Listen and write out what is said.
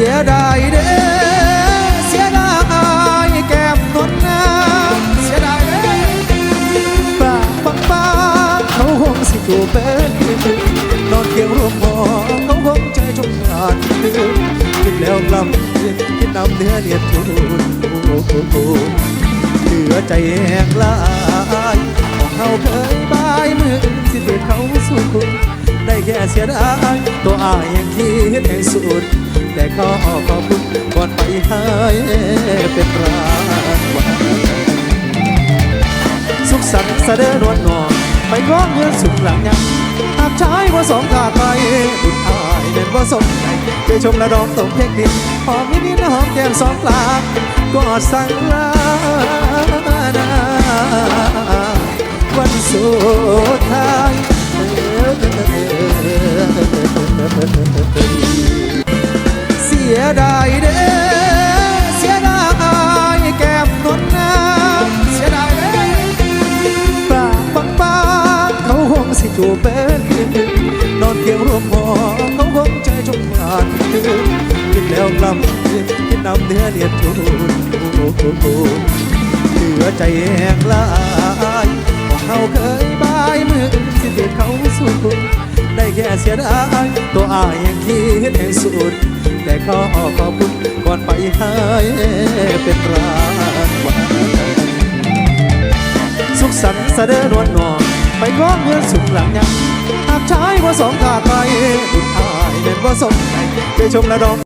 สียดายเด้อเสียดายแก้มนวลนาเสียดายเด้ป้าปังป้าเขาคงสิจูบเป็นนอนเคียงร่วมหอเขาคงใจจงขาดตื่นคิดแล้วกลับคิดคิดนำเนื้อเนียดทูนเหลือใจแหกลายของเขาเคยบายมือสิเด็เขาสู่คุณได้แค่เสียดายตัวอายยังคิดแห่งสุด แต่ขอขอบคุณก่อนไปให้เป็นรางวัลสุขสันต์เสด็จนวลนอนไปก้องเงินสุขหลังยังหากชายว่าสองขาดไปบุญอายเป็นว่าสมใจเคยชมและดองตกเพลงดินหอมนิดนิดหอมแก้มสองปลากกอดสั่งลานาวันสุดท้าย ยดายเด้อเสียดายแก้มนวลนาเสียดายเด้ปากปังปังเขาคงสิจูบเป็นนอนเคียงร่วมหอเขาคงใจจงขาดคืนคิดแล้วกลับคิดคิดนำเนื้อเนียดทูนเหลือใจแหกลายว่าเขาเคยบายมือสิเด็ดเขาสู่คุณได้แค่เสียดายตัวอายยังคิดแห่งสุด แต่ขอขอบคุณก่อนไปให้เป็นรางวัลสุขสันต์เสด็จนวลนองไปก้องเงินสุขหลังยังหากชายว่าสองขาดไปบุญอายเป็นว่าสมใจเจชมและดอง